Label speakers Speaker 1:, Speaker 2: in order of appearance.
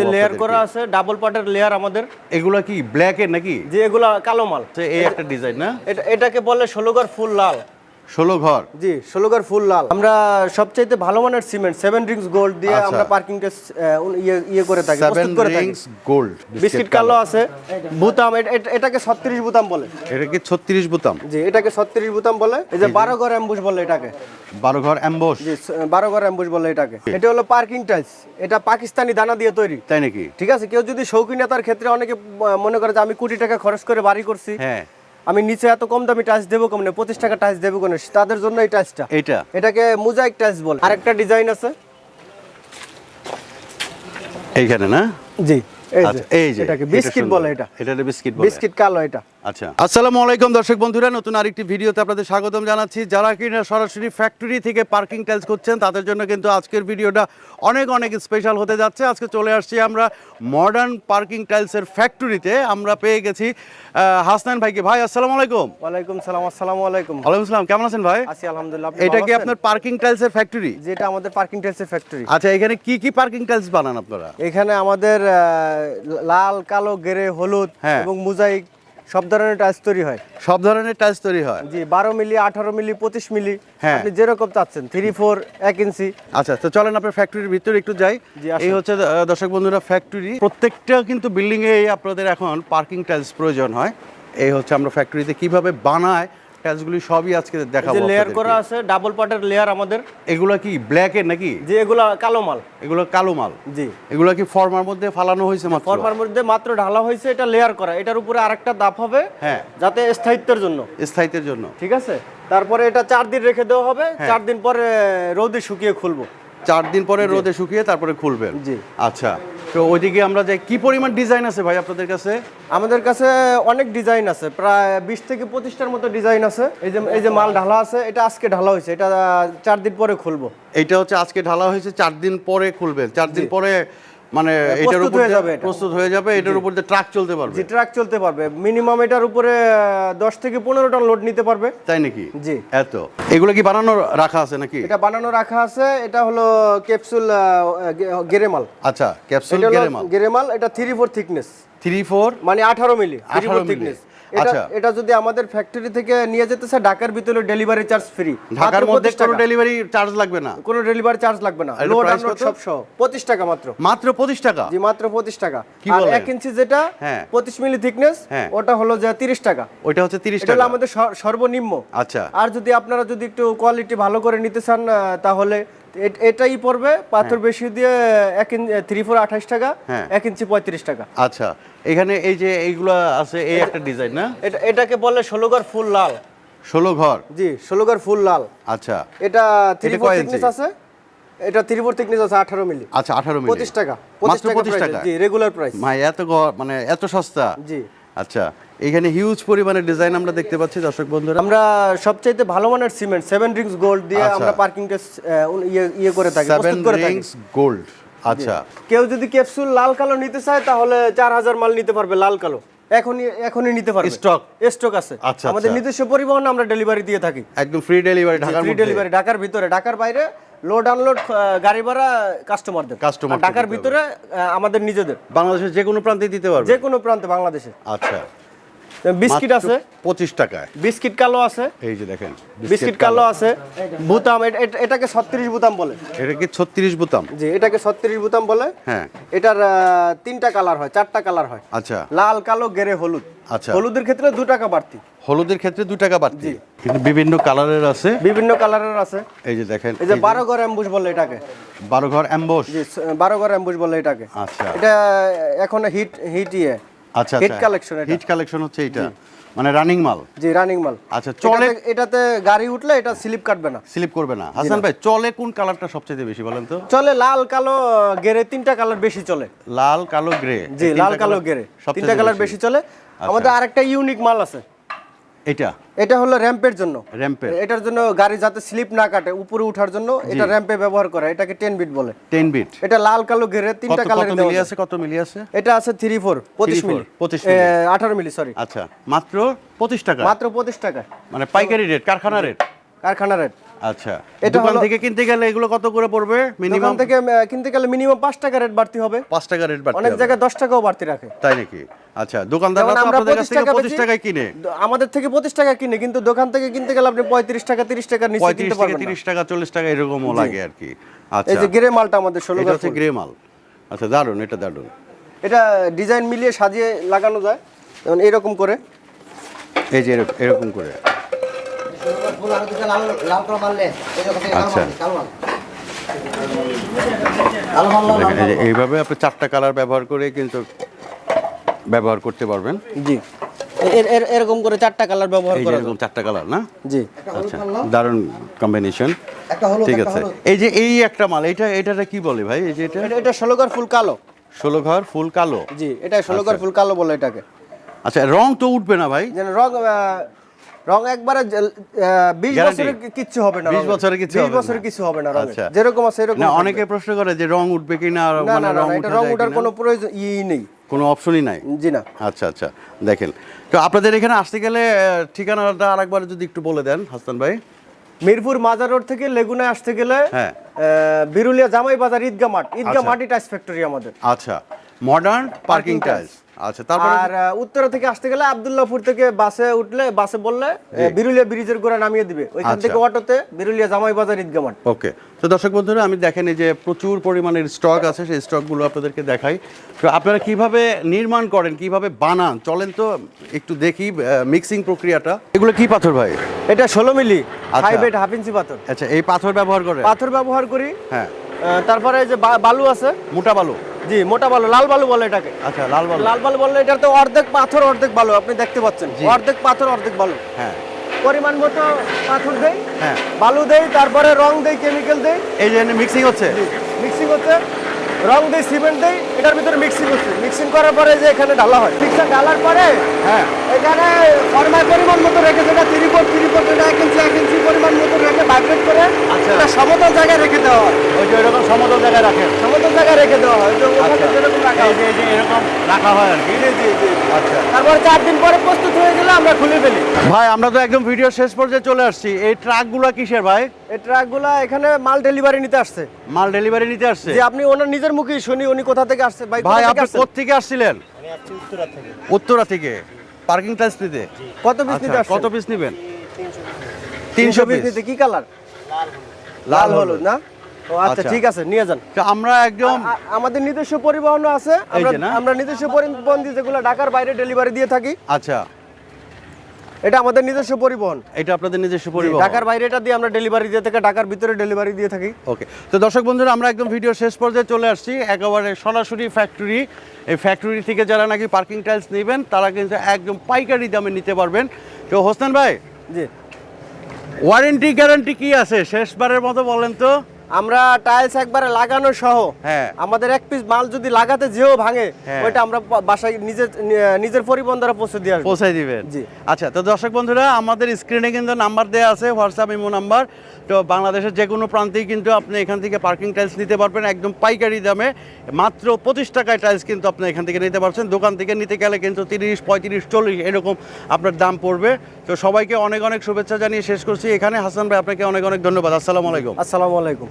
Speaker 1: যে লেয়ার করা আছে ডাবল পার্টের লেয়ার আমাদের।
Speaker 2: এগুলা কি ব্ল্যাক এর নাকি?
Speaker 1: যে এগুলা কালো মাল।
Speaker 2: এই একটা ডিজাইন না?
Speaker 1: এটা এটাকে বলে ষোলোগার ফুল লাল।
Speaker 2: ষোলো ঘর।
Speaker 1: জি ষোলোগার ফুল লাল। আমরা সবচাইতে ভালো মানের সিমেন্ট সেভেন রিংস গোল্ড দিয়ে
Speaker 2: আচ্ছা।
Speaker 1: আমরা পার্কিং ইয়ে ইয়ে করে থাকি
Speaker 2: সেভেন রিংস গোল্ড
Speaker 1: বিস্কিট কালো আছে বুতাম এট- এট- এটাকে ছত্রিশ বুতাম বলে।
Speaker 2: এটা কি ছত্রিশ বোতাম?
Speaker 1: জি এটাকে ছত্রিশ বুতাম বলে। এই যে বারো ঘর অ্যাম্বুশ বলে এটাকে।
Speaker 2: বারো ঘর অ্যাম্বোস
Speaker 1: জি বারো ঘর অ্যাম্বুশ বলে এটাকে। এটা হলো পার্কিং টাইলস এটা পাকিস্তানি দানা দিয়ে তৈরি।
Speaker 2: তাই নাকি?
Speaker 1: ঠিক আছে? কেউ যদি শৌখিনতার ক্ষেত্রে অনেকে মনে করে যে আমি কোটি টাকা খরচ করে বাড়ি করছি
Speaker 2: হ্যাঁ।
Speaker 1: আমি নিচে এত কম দামি টাচ দেবো কেমনে? পঁচিশ টাকা টাচ দেবো কেন তাদের জন্য এই টাচটা
Speaker 2: এটা
Speaker 1: এটাকে মোজাইক টাচ বলে। আরেকটা ডিজাইন আছে।
Speaker 2: এইখানে না?
Speaker 1: জি এই যে
Speaker 2: আচ্ছা,
Speaker 1: এটাকে বিস্কিট বলে এটা।
Speaker 2: এটা বিস্কিট বলে।
Speaker 1: বিস্কিট কালো এটা।
Speaker 2: আচ্ছা। আসসালামু আলাইকুম দর্শক বন্ধুরা নতুন আরেকটি ভিডিওতে আপনাদের স্বাগতম জানাচ্ছি। যারা কিনা সরাসরি ফ্যাক্টরি থেকে পার্কিং টাইলস করছেন তাদের জন্য কিন্তু আজকের ভিডিওটা অনেক অনেক স্পেশাল হতে যাচ্ছে। আজকে চলে আসছি আমরা মডার্ন পার্কিং টাইলসের ফ্যাক্টরিতে আমরা পেয়ে গেছি হাসনান ভাইকে। ভাই আসসালামু আলাইকুম।
Speaker 1: ওয়ালাইকুম সালাম আসসালামু আলাইকুম।
Speaker 2: ওয়ালাইকুম আসসালাম কেমন আছেন ভাই?
Speaker 1: আছি আলহামদুলিল্লাহ
Speaker 2: এটা কি আপনার পার্কিং টাইলসের ফ্যাক্টরি
Speaker 1: যেটা আমাদের পার্কিং টাইলসের ফ্যাক্টরি
Speaker 2: আচ্ছা এখানে কি কি পার্কিং টাইলস বানান আপনারা?
Speaker 1: এখানে আমাদের লাল কালো গেরে হলুদ
Speaker 2: হ্যাঁ।
Speaker 1: এবং মোজাইক সব ধরনের টাইলস তৈরি হয়।
Speaker 2: সব ধরনের টাইলস তৈরি হয়।
Speaker 1: জি বারো মিলি আঠারো মিলি পঁচিশ মিলি
Speaker 2: হ্যাঁ।
Speaker 1: আপনি যেরকম চাচ্ছেন থ্রি ফোর এক ইঞ্চি
Speaker 2: আচ্ছা তো চলেন আপনার ফ্যাক্টরির ভিতরে একটু যাই। এই হচ্ছে দর্শক বন্ধুরা ফ্যাক্টরি প্রত্যেকটা কিন্তু বিল্ডিং এ আপনাদের এখন পার্কিং টাইলস প্রয়োজন হয়। এই হচ্ছে আমরা ফ্যাক্টরিতে কীভাবে বানায় টাইলসগুলি সবই আজকে দেখাবো
Speaker 1: যে লেয়ার করা আছে ডাবল পার্টের লেয়ার আমাদের।
Speaker 2: এগুলো কি ব্ল্যাক এর নাকি?
Speaker 1: যে এগুলা কালো মাল।
Speaker 2: এগুলো কালো মাল?
Speaker 1: জি।
Speaker 2: এগুলো কি ফর্মার মধ্যে ফালানো হয়েছে মাত্র?
Speaker 1: ফরমার মধ্যে মাত্র ঢালা হয়েছে এটা লেয়ার করা। এটার উপরে আরেকটা দাপ হবে
Speaker 2: হ্যাঁ।
Speaker 1: যাতে স্থায়িত্বের জন্য।
Speaker 2: স্থায়িত্বের জন্য।
Speaker 1: ঠিক আছে? তারপরে এটা চার দিন রেখে দেওয়া হবে
Speaker 2: হ্যাঁ।
Speaker 1: চার দিন পরে রোদে শুকিয়ে খুলবো।
Speaker 2: চার দিন পরে রোদে শুকিয়ে তারপরে খুলবেন।
Speaker 1: জি।
Speaker 2: আচ্ছা। তো ওইদিকে আমরা যাই। কি পরিমাণ ডিজাইন আছে ভাই আপনাদের কাছে?
Speaker 1: আমাদের কাছে অনেক ডিজাইন আছে প্রায় বিশ থেকে পঁচিশটার মতো ডিজাইন আছে। এই যে এই যে মাল ঢালা আছে এটা আজকে ঢালা হয়েছে এটা চার দিন পরে খুলবো।
Speaker 2: এটা হচ্ছে আজকে ঢালা হয়েছে চার দিন পরে খুলবেন। চার দিন পরে মানে এটার উপর
Speaker 1: যাবে।
Speaker 2: প্রস্তুত হয়ে যাবে এটার উপর দিয়ে ট্রাক চলতে পারবে।
Speaker 1: জি ট্রাক চলতে পারবে। মিনিমাম এটার উপরে আহ, দশ থেকে পনেরো টন লোড নিতে পারবে।
Speaker 2: তাই নাকি?
Speaker 1: জি।
Speaker 2: এত। এগুলো কি বানানো রাখা আছে নাকি?
Speaker 1: এটা বানানো রাখা আছে। এটা হলো ক্যাপসুল গেরেমাল।
Speaker 2: আচ্ছা ক্যাপসুল গেরেমাল।
Speaker 1: গেরেমাল এটা three four thickness
Speaker 2: three four
Speaker 1: মানে আঠারো মিলি
Speaker 2: 18 মিলি।
Speaker 1: থিকনেস এটা
Speaker 2: আচ্ছা।
Speaker 1: এটা যদি আমাদের ফ্যাক্টরি থেকে নিয়ে যেতে চায় ঢাকার ভিতরে ডেলিভারি চার্জ ফ্রি
Speaker 2: ঢাকার মধ্যে কোনো ডেলিভারি চার্জ লাগবে না?
Speaker 1: কোনো ডেলিভারি চার্জ লাগবে না। লোড সব সহ। পঁচিশ টাকা মাত্র।
Speaker 2: মাত্র পঁচিশ টাকা?
Speaker 1: জি মাত্র পঁচিশ টাকা।
Speaker 2: কি
Speaker 1: আর
Speaker 2: বলেন?
Speaker 1: এক ইঞ্চি যেটা
Speaker 2: হ্যাঁ।
Speaker 1: পঁচিশ মিলি থিকনেস। ওটা হলো যে তিরিশ টাকা।
Speaker 2: ওইটা হচ্ছে তিরিশ
Speaker 1: এটা
Speaker 2: টাকা।
Speaker 1: আমাদের সর্বনিম্ন।
Speaker 2: আচ্ছা।
Speaker 1: আর যদি আপনারা যদি একটু কোয়ালিটি ভালো করে নিতে চান তাহলে এটাই পড়বে পাথর বেশি দিয়ে এক ইঞ্চি থ্রি ফোর আঠাশ টাকা
Speaker 2: হ্যাঁ।
Speaker 1: এক ইঞ্চি পঁয়ত্রিশ টাকা।
Speaker 2: আচ্ছা এখানে এই যে এইগুলা আছে এই একটা ডিজাইন না?
Speaker 1: এটা এটাকে বলে ষোলোগার ফুল লাল।
Speaker 2: ষোলো ঘর?
Speaker 1: জি ষোলোগার ফুল লাল।
Speaker 2: আচ্ছা।
Speaker 1: এটা থ্রি ফোর থিকনেস আছে? এটা থ্রি ফোর থিকনেস আছে আঠারো মিলি।
Speaker 2: আচ্ছা আঠারো মিলি।
Speaker 1: পঁচিশ টাকা
Speaker 2: মাত্র
Speaker 1: পঁচিশ
Speaker 2: পঁচিশ
Speaker 1: টাকা
Speaker 2: টাকা?
Speaker 1: জি রেগুলার প্রাইস
Speaker 2: মানে এত গ- মানে এত সস্তা?
Speaker 1: জি।
Speaker 2: আচ্ছা এখানে হিউজ পরিমাণে ডিজাইন আমরা দেখতে পাচ্ছি দর্শক বন্ধুরা।
Speaker 1: আমরা সবচাইতে ভালো মানের সিমেন্ট সেভেন রিংস গোল্ড দিয়ে
Speaker 2: আচ্ছা।
Speaker 1: আমরা পার্কিং ইয়ে ইয়ে করে থাকি
Speaker 2: সেভেন
Speaker 1: প্রস্তুত করে থাকি।
Speaker 2: রিংস গোল্ড আচ্ছা।
Speaker 1: কেউ যদি ক্যাপসুল লাল কালো নিতে চায় তাহলে চার হাজার মাল নিতে পারবে লাল কালো। এখনই এখনই নিতে পারবে।
Speaker 2: Stock?
Speaker 1: স্টক আছে।
Speaker 2: আচ্ছা,
Speaker 1: আমাদের
Speaker 2: আচ্ছা।
Speaker 1: নিজস্ব পরিবহন আমরা ডেলিভারি দিয়ে থাকি।
Speaker 2: একদম ফ্রি ডেলিভারি ঢাকার
Speaker 1: ফ্রি ডেলিভারি ঢাকার ভিতরে ঢাকার বাইরে লোড আনলোড গাড়ি ভাড়া কাস্টমারদের
Speaker 2: কাস্টমার
Speaker 1: টাকার ঢাকার ভিতরে আমাদের নিজেদের।
Speaker 2: বাংলাদেশের যে কোনো প্রান্তে দিতে পারবে?
Speaker 1: যে কোনো প্রান্তে বাংলাদেশে
Speaker 2: আচ্ছা।
Speaker 1: বিস্কিট আছে।
Speaker 2: পঁচিশ টাকায়।
Speaker 1: বিস্কিট কালো আছে।
Speaker 2: এই যে দেখেন
Speaker 1: বিস্কিট কালো। আছে। বুতাম এট- এট- এটাকে ছত্রিশ বুতাম বলে।
Speaker 2: এটা কি ছত্রিশ বোতাম?
Speaker 1: জি এটাকে ছত্রিশ বুতাম বলে।
Speaker 2: হ্যাঁ।
Speaker 1: এটার তিনটা কালার হয় চারটা কালার হয়।
Speaker 2: আচ্ছা।
Speaker 1: লাল কালো গেরে হলুদ।
Speaker 2: আচ্ছা।
Speaker 1: হলুদের ক্ষেত্রে দু টাকা বাড়তি।
Speaker 2: হলুদের ক্ষেত্রে দু টাকা বাড়তি। বিভিন্ন কালারের আছে।
Speaker 1: বিভিন্ন কালারের আছে।
Speaker 2: এই যে দেখেন
Speaker 1: এই যে বারো ঘর অ্যাম্বুশ বলে এটাকে।
Speaker 2: বারো ঘর অ্যাম্বোস
Speaker 1: বারো ঘর অ্যাম্বুশ বলে এটাকে।
Speaker 2: আচ্ছা।
Speaker 1: এটা এখন হিট হিট ইয়ে।
Speaker 2: আচ্ছা
Speaker 1: হিট কালেকশন
Speaker 2: হিট কালেকশন হচ্ছে এটা। মানে রানিং মাল।
Speaker 1: জি রানিং মাল।
Speaker 2: আচ্ছা চলে
Speaker 1: এটাতে- এটাতে গাড়ি উঠলে এটা স্লিপ কাটবে না।
Speaker 2: স্লিপ করবে না। হাসান ভাই চলে কোন কালারটা সবচেয়ে বেশি বলেন তো?
Speaker 1: চলে লাল কালো গ্রে তিনটা কালার বেশি চলে।
Speaker 2: লাল কালো গ্রে
Speaker 1: জি লাল কালো গেরে তিনটা কালার বেশি। চলে। আমাদের আরেকটা ইউনিক মাল আছে।
Speaker 2: এটা?
Speaker 1: এটা হলো র্যাম্পের জন্য।
Speaker 2: র্যাম্পের।
Speaker 1: এটার জন্য গাড়ি যাতে স্লিপ না কাটে উপরে ওঠার জন্য এটা র্যাম্পে ব্যবহার করা এটাকে 10 বিট বলে।
Speaker 2: 10 বিট
Speaker 1: এটা লাল কালো ঘেরে তিনটা
Speaker 2: কত
Speaker 1: কালার
Speaker 2: মিলি আছে কত মিলি আছে?
Speaker 1: এটা আছে থ্রি ফোর পঁচিশ
Speaker 2: 34,
Speaker 1: মিলি।
Speaker 2: 25 মিলি।
Speaker 1: আঠারো মিলি সরি
Speaker 2: আচ্ছা মাত্র পঁচিশ টাকা?
Speaker 1: মাত্র পঁচিশ টাকা।
Speaker 2: মানে পাইকারি রেট কারখানা রেট
Speaker 1: কারখানা রেট
Speaker 2: আচ্ছা
Speaker 1: এটা
Speaker 2: দোকান থেকে কিনতে গেলে এগুলো কত করে পড়বে মিনিমাম
Speaker 1: থেকে কিনতে গেলে মিনিমাম পাঁচ টাকা রেট বাড়তি হবে।
Speaker 2: পাঁচ টাকা রেট বাড়তে
Speaker 1: অনেক জায়গায় দশ টাকাও বাড়তি রাখে।
Speaker 2: তাই নাকি? আচ্ছা দোকানদাররা তো আপনাদের কাছ থেকে
Speaker 1: টাকা
Speaker 2: পঁচিশ
Speaker 1: বেচি,
Speaker 2: টাকায় কিনে।
Speaker 1: আমাদের থেকে পঁচিশ টাকা কিনে কিন্তু দোকান থেকে কিনতে গেলে আপনি পঁয়ত্রিশ টাকা তিরিশ টাকার নিচে কিনতে পারবেন না।
Speaker 2: তিরিশ টাকা চল্লিশ টাকা এরকমও লাগে আর কি।
Speaker 1: এই
Speaker 2: আচ্ছা
Speaker 1: যে গ্রে মালটা আমাদের ষোলো
Speaker 2: এটা হচ্ছে গ্রে মাল। আচ্ছা দারুণ এটা দারুণ
Speaker 1: এটা ডিজাইন মিলিয়ে সাজিয়ে লাগানো যায়। যেমন এরকম করে।
Speaker 2: এই যে এরকম করে।
Speaker 3: ফুল আর দুটো লাল লাল করে
Speaker 2: আচ্ছা। এইভাবে আপনি চারটা কালার ব্যবহার করে কিন্তু ব্যবহার করতে পারবেন।
Speaker 1: জি। এর- এর- এরকম করে চারটা কালার ব্যবহার করা
Speaker 2: এরকম চারটা কালার না?
Speaker 1: জি।
Speaker 2: আচ্ছা দারুণ কম্বিনেশন ঠিক আছে। এই যে এই একটা মাল এটা এটাটা কি বলে ভাই? এই যে এটা?
Speaker 1: এটা এটা ষোলো ঘর ফুল কালো।
Speaker 2: ষোলো ঘর ফুল কালো।
Speaker 1: জি এটা ষোলো ঘর ফুল কালো বলে এটাকে।
Speaker 2: আচ্ছা রং তো উঠবে না ভাই?
Speaker 1: যেন রং রং একবারে যে- আহ, বিশ
Speaker 2: Guarantee?
Speaker 1: বছরের কি- কিচ্ছু হবে না
Speaker 2: 20
Speaker 1: রঙের।
Speaker 2: বছরের কিচ্ছু
Speaker 1: 20
Speaker 2: হবে না।
Speaker 1: বছরের কিছু হবে না রঙের।
Speaker 2: আচ্ছা।
Speaker 1: যেরকম আছে এরকম
Speaker 2: না অনেকে প্রশ্ন করে যে রং উঠবে কিনা মানে রং
Speaker 1: না, এটা
Speaker 2: উঠে
Speaker 1: রং ওঠার
Speaker 2: কোনো
Speaker 1: প্রয়োজন ই নেই
Speaker 2: কোনো অপশনই নাই
Speaker 1: জি না
Speaker 2: আচ্ছা আচ্ছা দেখেন তো আপনাদের এখানে আসতে গেলে ঠিকানাটা আরেকবার যদি একটু বলে দেন হাসান ভাই
Speaker 1: মিরপুর মাজার রোড থেকে লেগুনায় আসতে গেলে
Speaker 2: হ্যাঁ।
Speaker 1: বিরুলিয়া জামাই বাজার ঈদগা মাঠ ঈদগা
Speaker 2: আচ্ছা।
Speaker 1: মাটি টাইস ফ্যাক্টরি আমাদের
Speaker 2: আচ্ছা মডার্ন পার্কিং টাইলস আচ্ছা তারপরে?
Speaker 1: আর উত্তরা থেকে আসতে গেলে আব্দুল্লাহপুর থেকে বাসে উঠলে বাসে বললে বিরুলিয়া ব্রিজের গোড়া নামিয়ে দিবে। ওইখান
Speaker 2: আচ্ছা।
Speaker 1: থেকে অটোতে বিরুলিয়া জামাই বাজার ঈদগা মাঠ
Speaker 2: ওকে। তো দর্শক বন্ধুরা আমি দেখেন এই যে প্রচুর পরিমাণের স্টক আছে সেই স্টকগুলো আপনাদেরকে দেখাই। তো আপনারা কীভাবে নির্মাণ করেন কীভাবে বানান চলেন তো একটু দেখি মিক্সিং প্রক্রিয়াটা। এগুলো কি পাথর ভাই?
Speaker 1: এটা ষোলো মিলি
Speaker 2: আচ্ছা।
Speaker 1: ফাইভ এইট হাফ ইঞ্চি পাথর।
Speaker 2: আচ্ছা এই পাথর ব্যবহার করে
Speaker 1: পাথর ব্যবহার করি।
Speaker 2: হ্যাঁ।
Speaker 1: তারপরে এই যে বালু আছে।
Speaker 2: মোটা বালু?
Speaker 1: জি মোটা বালু লাল বালু বলে এটাকে।
Speaker 2: আচ্ছা লাল বালু।
Speaker 1: লাল বালু বললে এটা তো অর্ধেক পাথর অর্ধেক বালু আপনি দেখতে পাচ্ছেন। অর্ধেক পাথর অর্ধেক বালু।
Speaker 2: হ্যাঁ।
Speaker 1: পরিমাণ মতো পাথর দেই
Speaker 2: হ্যাঁ।
Speaker 1: বালু দেই তারপরে রং দেই কেমিক্যাল দেই।
Speaker 2: এই যে মিক্সিং হচ্ছে?
Speaker 1: মিক্সিং হচ্ছে। রং দেই সিমেন্ট দেই এটার ভিতরে মিক্সিং করছি। মিক্সিং করার পরে যে এখানে ঢালা হয় ঠিকঠাক ঢালার পরে
Speaker 2: হ্যাঁ।
Speaker 1: এখানে ফর্মার পরিমাণ মতো রেখে যেটা তিরি ফুট তিরি ফুট এটা এক ইঞ্চি এক ইঞ্চি পরিমাণ মতো রেখে ভাইব্রেট করে
Speaker 2: আচ্ছা।
Speaker 1: সমতল জায়গায় রেখে দেওয়া হয়।
Speaker 2: ওই যে এরকম সমতল জায়গায় রাখে
Speaker 1: সমতল জায়গায় রেখে দেওয়া হয়। তো ওখানে যেরকম রাখা।
Speaker 2: যে এই যে এরকম রাখা হয় আর কি?
Speaker 1: জি জি জি।
Speaker 2: আচ্ছা।
Speaker 1: তারপরে চার দিন পরে প্রস্তুত হয়ে গেলে আমরা খুলে
Speaker 2: ভাই আমরা তো একদম ভিডিও শেষ পর্যায়ে চলে আসছি। এই ট্রাকগুলো কিসের ভাই?
Speaker 1: এই ট্রাকগুলো এখানে মাল ডেলিভারি নিতে আসছে।
Speaker 2: মাল ডেলিভারি নিতে আসছে?
Speaker 1: যে আপনি ওনার নিজের মুখেই শুনি উনি কোথা থেকে আসছে ভাই
Speaker 2: ভাই আপনি
Speaker 1: কোথা থেকে
Speaker 2: আপনি
Speaker 1: আসছেন?
Speaker 2: কোথেকে আসছিলেন? উত্তরা থেকে। পার্কিং টাইলস নিতে
Speaker 1: কত পিস নিতে
Speaker 2: আচ্ছা,
Speaker 1: আসছেন?
Speaker 2: কত পিস নেবেন?
Speaker 1: তিনশো
Speaker 2: তিনশো
Speaker 1: পিস
Speaker 2: পিস
Speaker 1: নিতে কি কালার
Speaker 2: লাল
Speaker 1: লাল
Speaker 2: হলুদ
Speaker 1: না? ও আচ্ছা
Speaker 2: আচ্ছা।
Speaker 1: ঠিক আছে নিয়ে যান।
Speaker 2: তো আমরা একদম
Speaker 1: আমাদের নিজস্ব পরিবহনও আছে। আমরা আমরা নিজস্ব পরিবহন দিয়ে যেগুলো ঢাকার বাইরে ডেলিভারি দিয়ে থাকি।
Speaker 2: আচ্ছা।
Speaker 1: এটা আমাদের নিজস্ব পরিবহন।
Speaker 2: এটা আপনাদের নিজস্ব পরিবহন।
Speaker 1: ঢাকার বাইরে এটা দিয়ে আমরা ডেলিভারি দিয়ে থাকি ঢাকার ভিতরে ডেলিভারি দিয়ে থাকি।
Speaker 2: ওকে তো দর্শক বন্ধুরা আমরা একদম ভিডিও শেষ পর্যায়ে চলে আসছি। একেবারে সরাসরি ফ্যাক্টরি এই ফ্যাক্টরি থেকে যারা নাকি পার্কিং টাইলস নেবেন তারা কিন্তু একদম পাইকারি দামে নিতে পারবেন। তো হোসেন ভাই
Speaker 1: জি।
Speaker 2: ওয়ারেন্টি গ্যারান্টি কি আছে? শেষবারের মতো বলেন তো।
Speaker 1: আমরা টাইলস একবারে লাগানো সহ
Speaker 2: হ্যাঁ।
Speaker 1: আমাদের এক পিস মাল যদি লাগাতে যেও ভাঙে
Speaker 2: হ্যাঁ।
Speaker 1: ওইটা আমরা বাসায় নিজের নিজের পরিবহন দ্বারা পৌঁছে দিয়ে আসব।
Speaker 2: পৌঁছাই দিবেন।
Speaker 1: জি।
Speaker 2: আচ্ছা তো দর্শক বন্ধুরা আমাদের স্ক্রিনে কিন্তু নাম্বার দেওয়া আছে হোয়াটসঅ্যাপ ইমো নাম্বার তো বাংলাদেশের যে কোনো প্রান্তেই কিন্তু আপনি এখান থেকে পার্কিং টাইলস নিতে পারবেন একদম পাইকারি দামে। মাত্র পঁচিশ টাকায় টাইলস কিন্তু আপনি এখান থেকে নিতে পারছেন। দোকান থেকে নিতে গেলে কিন্তু তিরিশ পঁয়ত্রিশ চল্লিশ এরকম আপনার দাম পড়বে। তো সবাইকে অনেক অনেক শুভেচ্ছা জানিয়ে শেষ করছি। এখানে হাসান ভাই আপনাকে অনেক অনেক ধন্যবাদ। আসসালামু আলাইকুম।
Speaker 1: আসসালামু আলাইকুম।